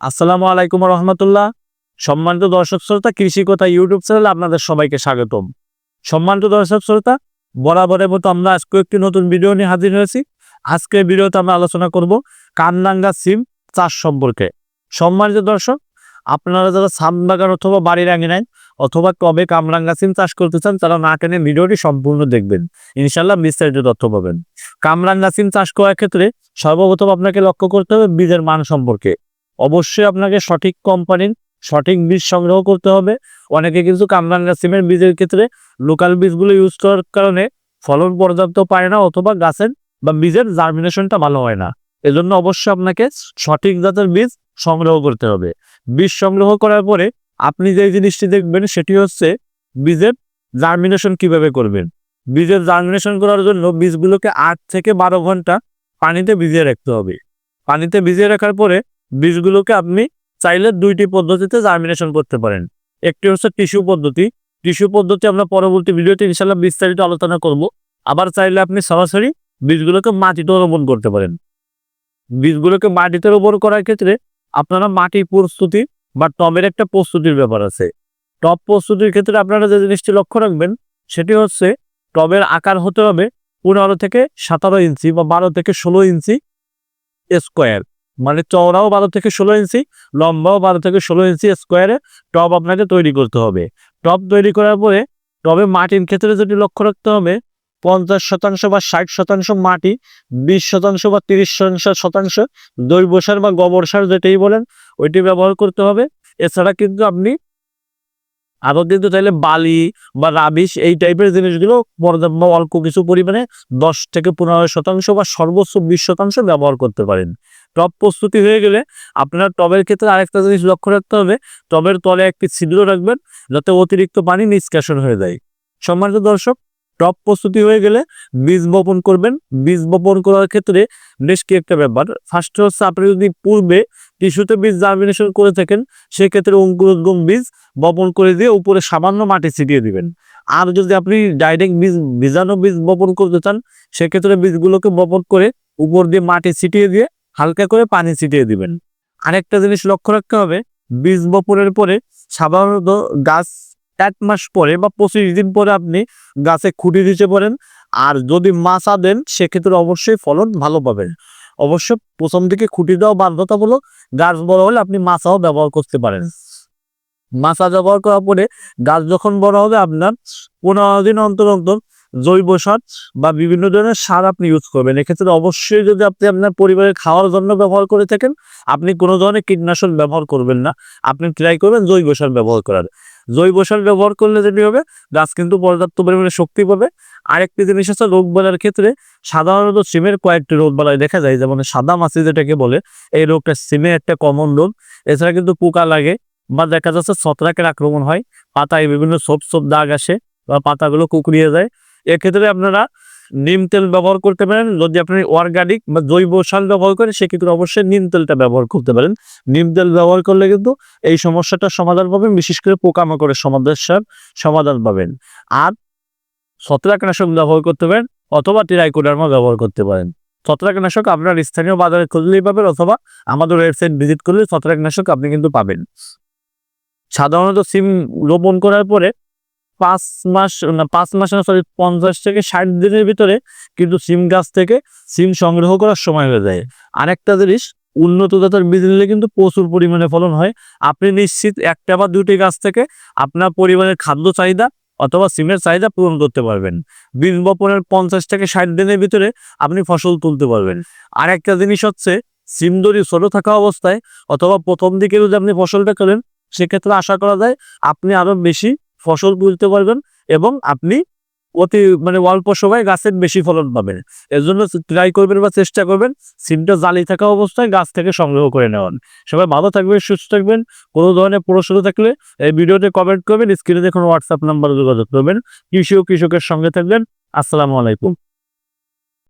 আসসালামু আলাইকুম রহমতুল্লাহ। সম্মানিত দর্শক শ্রোতা, কৃষি কথা ইউটিউব চ্যানেলে আপনাদের সবাইকে স্বাগতম। সম্মানিত দর্শক শ্রোতা, বরাবরের মতো আমরা আজকে একটি নতুন ভিডিও নিয়ে হাজির হয়েছি। আজকের ভিডিওতে আমরা আলোচনা করব কামরাঙ্গা সিম চাষ সম্পর্কে। সম্মানিত দর্শক, আপনারা যারা সাম বাগান অথবা বাড়ির আঙিনায় অথবা কবে কামরাঙ্গা সিম চাষ করতে চান, তারা না টেনে ভিডিওটি সম্পূর্ণ দেখবেন। ইনশাল্লাহ বিস্তারিত তথ্য পাবেন। কামরাঙ্গা সিম চাষ করার ক্ষেত্রে সর্বপ্রথম আপনাকে লক্ষ্য করতে হবে বীজের মান সম্পর্কে। অবশ্যই আপনাকে সঠিক কোম্পানির সঠিক বীজ সংগ্রহ করতে হবে। অনেকে কিন্তু কামরাঙ্গা সিমের বীজের ক্ষেত্রে লোকাল বীজগুলো ইউজ করার কারণে ফলন পর্যাপ্ত পায় না অথবা গাছের বা বীজের জার্মিনেশনটা ভালো হয় না। এজন্য অবশ্যই আপনাকে সঠিক জাতের বীজ সংগ্রহ করতে হবে। বীজ সংগ্রহ করার পরে আপনি যে জিনিসটি দেখবেন সেটি হচ্ছে বীজের জার্মিনেশন কীভাবে করবেন। বীজের জার্মিনেশন করার জন্য বীজগুলোকে আট থেকে বারো ঘণ্টা পানিতে ভিজিয়ে রাখতে হবে। পানিতে ভিজিয়ে রাখার পরে বীজগুলোকে আপনি চাইলে দুইটি পদ্ধতিতে জার্মিনেশন করতে পারেন। একটি হচ্ছে টিস্যু পদ্ধতি। টিস্যু পদ্ধতি আমরা পরবর্তী ভিডিওতে ইনশাল্লাহ বিস্তারিত আলোচনা করব। আবার চাইলে আপনি সরাসরি বীজগুলোকে মাটিতে রোপণ করতে পারেন। বীজগুলোকে মাটিতে রোপণ করার ক্ষেত্রে আপনারা মাটি প্রস্তুতি বা টবের একটা প্রস্তুতির ব্যাপার আছে। টব প্রস্তুতির ক্ষেত্রে আপনারা যে জিনিসটি লক্ষ্য রাখবেন, সেটি হচ্ছে টবের আকার হতে হবে পনেরো থেকে সতেরো ইঞ্চি বা বারো থেকে ষোলো ইঞ্চি স্কোয়ার মানে চওড়াও বারো থেকে ষোলো ইঞ্চি, লম্বাও বারো থেকে ষোলো ইঞ্চি স্কোয়ারে টব আপনাকে তৈরি করতে হবে। টব তৈরি করার পরে টবে মাটির ক্ষেত্রে যদি লক্ষ্য রাখতে হবে, পঞ্চাশ শতাংশ বা ষাট শতাংশ মাটি, বিশ শতাংশ বা তিরিশ শতাংশ জৈব সার বা গোবর সার যেটাই বলেন, ওইটি ব্যবহার করতে হবে। এছাড়া কিন্তু আপনি আরও কিন্তু চাইলে বালি বা রাবিশ এই টাইপের জিনিসগুলো অল্প কিছু পরিমাণে দশ থেকে পনেরো শতাংশ বা সর্বোচ্চ বিশ শতাংশ ব্যবহার করতে পারেন। টব প্রস্তুতি হয়ে গেলে আপনার টবের ক্ষেত্রে আরেকটা জিনিস লক্ষ্য রাখতে হবে, টবের তলে একটি ছিদ্র রাখবেন যাতে অতিরিক্ত পানি নিষ্কাশন হয়ে যায়। সম্মানিত দর্শক টব প্রস্তুতি হয়ে গেলে বীজ বপন করবেন। বীজ বপন করার ক্ষেত্রে বেশ কি একটা ব্যাপার ফার্স্ট হচ্ছে আপনি যদি পূর্বে টিস্যুতে বীজ জার্মিনেশন করে থাকেন, সেক্ষেত্রে অঙ্কুরোদ্গম বীজ বপন করে দিয়ে উপরে সামান্য মাটি ছিটিয়ে দিবেন। আর যদি আপনি ডাইরেক্ট বীজ, বীজাণু বীজ বপন করতে চান, সেক্ষেত্রে বীজগুলোকে বপন করে উপর দিয়ে মাটি ছিটিয়ে দিয়ে হালকা করে পানি ছিটিয়ে দিবেন। আরেকটা জিনিস লক্ষ্য রাখতে হবে, বীজ বপনের পরে সাধারণত গাছ এক মাস পরে বা পঁচিশ দিন পরে আপনি গাছে খুঁটি দিতে পারেন। আর যদি মাছা দেন, সেক্ষেত্রে অবশ্যই ফলন ভালো পাবেন। অবশ্য প্রথম দিকে খুঁটি দেওয়া বাধ্যতামূলক, গাছ বড় হলে আপনি মাছাও ব্যবহার করতে পারেন। মাছা ব্যবহার করার পরে গাছ যখন বড় হবে, আপনার পনেরো দিন অন্তর অন্তর জৈব সার বা বিভিন্ন ধরনের সার আপনি ইউজ করবেন। এক্ষেত্রে অবশ্যই যদি আপনি আপনার পরিবারের খাওয়ার জন্য ব্যবহার করে থাকেন, আপনি কোনো ধরনের কীটনাশক ব্যবহার করবেন না। আপনি ট্রাই করবেন জৈব সার ব্যবহার করার। জৈব সার ব্যবহার করলে যেটি হবে, গাছ কিন্তু পর্যাপ্ত পরিমাণে শক্তি পাবে। আরেকটি জিনিস হচ্ছে রোগ বালার ক্ষেত্রে, সাধারণত সিমের কয়েকটি রোগ বালাই দেখা যায়, যেমন সাদা মাছি যেটাকে বলে, এই রোগটা সিমে একটা কমন রোগ। এছাড়া কিন্তু পোকা লাগে বা দেখা যাচ্ছে ছত্রাকের আক্রমণ হয়, পাতায় বিভিন্ন সোপ সোপ দাগ আসে বা পাতাগুলো কুকড়িয়ে যায়। এক্ষেত্রে আপনারা নিম তেল ব্যবহার করতে পারেন। যদি আপনি অর্গানিক বা জৈব সার ব্যবহার করেন, সেক্ষেত্রে অবশ্যই নিম তেলটা ব্যবহার করতে পারেন। নিম তেল ব্যবহার করলে কিন্তু এই সমস্যাটার সমাধান পাবেন। বিশেষ করে পোকামাকড়ের সমাধান সমাধান পাবেন। আর ছত্রাকনাশক ব্যবহার করতে পারেন অথবা টিরাইকোডার্মা ব্যবহার করতে পারেন। ছত্রাকনাশক আপনার স্থানীয় বাজারে খুঁজলেই পাবেন অথবা আমাদের ওয়েবসাইট ভিজিট করলে ছত্রাকনাশক আপনি কিন্তু পাবেন। সাধারণত সিম রোপণ করার পরে পাঁচ মাস, না, পাঁচ মাস না সরি পঞ্চাশ থেকে ষাট দিনের ভিতরে কিন্তু সিম গাছ থেকে সিম সংগ্রহ করার সময় হয়ে যায়। আরেকটা জিনিস, উন্নত জাতের বীজ নিলে কিন্তু প্রচুর পরিমাণে ফলন হয়। আপনি নিশ্চিত একটা বা দুটি গাছ থেকে আপনার পরিবারের খাদ্য চাহিদা অথবা সিমের চাহিদা পূরণ করতে পারবেন। বীজ বপনের পঞ্চাশ থেকে ষাট দিনের ভিতরে আপনি ফসল তুলতে পারবেন। আর একটা জিনিস হচ্ছে, সিম যদি ছোট থাকা অবস্থায় অথবা প্রথম দিকে যদি আপনি ফসলটা করেন সেক্ষেত্রে আশা করা যায় আপনি আরও বেশি ফসল তুলতে পারবেন এবং আপনি অতি মানে অল্প সময় গাছের বেশি ফলন পাবেন। এর জন্য ট্রাই করবেন বা চেষ্টা করবেন সিমটা জালি থাকা অবস্থায় গাছ থেকে সংগ্রহ করে নেওয়ান সবাই ভালো থাকবেন, সুস্থ থাকবেন। কোনো ধরনের প্রশ্ন থাকলে এই ভিডিওতে কমেন্ট করবেন স্ক্রিনে দেখুন হোয়াটসঅ্যাপ নাম্বার যোগাযোগ করবেন। কৃষি ও কৃষকের সঙ্গে থাকবেন। আসসালামু আলাইকুম।